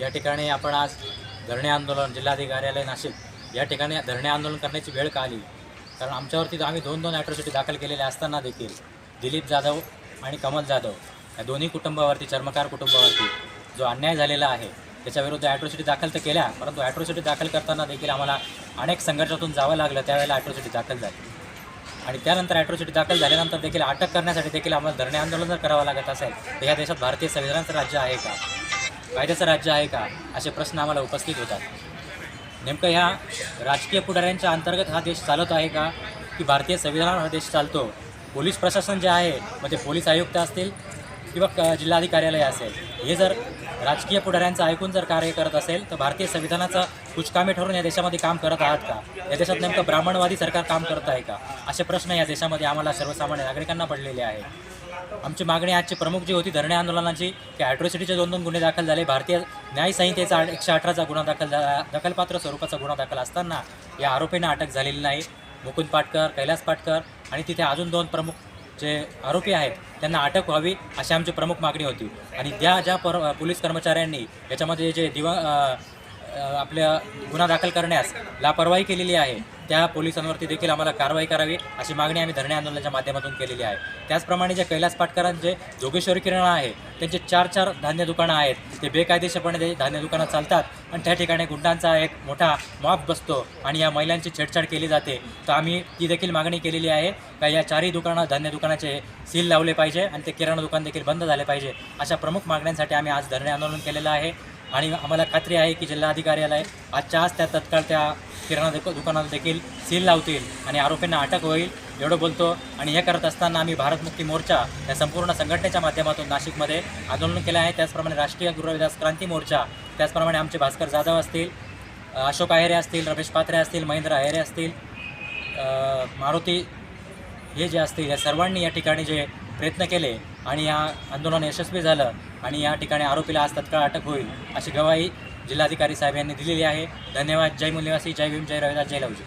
या ठिकाणी आपण आज धरणे आंदोलन जिल्हाधिकार्यालय नाशिक या ठिकाणी धरणे आंदोलन करण्याची वेळ का आली? कारण आमच्यावरती आम्ही दोन दोन ॲट्रॉसिटी दाखल केलेल्या असताना देखील दिलीप जाधव आणि कमल जाधव या दोन्ही कुटुंबावरती चर्मकार कुटुंबावरती जो अन्याय झालेला आहे त्याच्याविरुद्ध ॲट्रॉसिटी दाखल तर केल्या परंतु ॲट्रॉसिटी दाखल करताना देखील आम्हाला अनेक संघर्षातून जावं लागलं त्यावेळेला ॲट्रॉसिटी दाखल झाली. आणि त्यानंतर ॲट्रॉसिटी दाखल झाल्यानंतर देखील अटक करण्यासाठी देखील आम्हाला धरणे आंदोलन जर करावं लागत असेल तर या देशात भारतीय संविधानाचं राज्य आहे का? कायद्याचं राज्य आहे का? असे प्रश्न आम्हाला उपस्थित होतात. नेमकं ह्या राजकीय पुढाऱ्यांच्या अंतर्गत हा देश चालत आहे का? की भारतीय संविधानावर हा देश चालतो? पोलीस प्रशासन जे आहे मग ते पोलीस आयुक्त असतील किंवा क जिल्हाधिकार्यालय असेल. हे जर राजकीय पुढाऱ्यांचं ऐकून जर कार्य करत असेल तर भारतीय संविधानाचा कुचकामे ठरून या देशामध्ये काम करत आहात का? या देशात नेमकं ब्राह्मणवादी सरकार काम करत आहे का? असे प्रश्न या देशामध्ये आम्हाला सर्वसामान्य नागरिकांना पडलेले आहेत. आमची मागणी आजची प्रमुख जी होती धरणे आंदोलनाची की ॲट्रॉसिटीचे दोन दोन गुन्हे दाखल झाले. भारतीय न्याय संहितेचा एकशे अठराचा गुन्हा दाखल झाला दखलपात्र स्वरूपाचा गुन्हा दाखल असताना या आरोपींना अटक झालेली नाही. मुकुंद पाटकर कैलास पाटकर आणि तिथे अजून दोन प्रमुख जे आरोपी आहेत त्यांना अटक व्हावी अशी आमची प्रमुख मागणी होती. आणि त्या ज्या पर पोलीस कर्मचाऱ्यांनी याच्यामध्ये जे दिवा आपल्या गुन्हा दाखल करण्यास लापरवाही केलेली आहे. त्या पोलिसांवरती देखील आम्हाला कारवाई करावी अशी मागणी आम्ही धरणे आंदोलनाच्या माध्यमातून केलेली आहे. त्याचप्रमाणे जे कैलास पाटकरांचे जोगेश्वरी किराणा आहे त्यांचे चार चार धान्य दुकानं आहेत. ते बेकायदेशीरपणे ते धान्य दुकानं चालतात आणि त्या ठिकाणी गुंडांचा एक मोठा माप बसतो आणि या महिलांची छेडछाड केली जाते. तर आम्ही ती देखील मागणी केलेली आहे का या चारही दुकानं धान्य दुकानाचे सील लावले पाहिजे आणि ते किराणा दुकान देखील बंद झाले पाहिजे अशा प्रमुख मागण्यांसाठी आम्ही आज धरणे आंदोलन केलेलं आहे. आणि आम्हाला खात्री आहे की जिल्हाधिकार्यालय आजच्या आज त्या तत्काळ त्या किराणा दुक दुकानाला देखील सील लावतील आणि आरोपींना अटक होईल एवढं बोलतो. आणि हे करत असताना आम्ही भारतमुक्ती मोर्चा या संपूर्ण संघटनेच्या माध्यमातून नाशिकमध्ये आंदोलन केलं आहे. त्याचप्रमाणे राष्ट्रीय गृहविकास क्रांती मोर्चा त्याचप्रमाणे आमचे भास्कर जाधव असतील अशोक आहेरे असतील रमेश पात्रे असतील महेंद्र आहेरे असतील मारुती हे जे असतील या सर्वांनी या ठिकाणी जे प्रयत्न केले आणि या आंदोलन यशस्वी झालं आणि या ठिकाणी आरोपीला आज तत्काळ अटक होईल अशी गवाही जिल्हाधिकारी साहेब यांनी दिलेली आहे. धन्यवाद. जय मूल्यवासी जय भीम. जय रविदास. जय लवजी.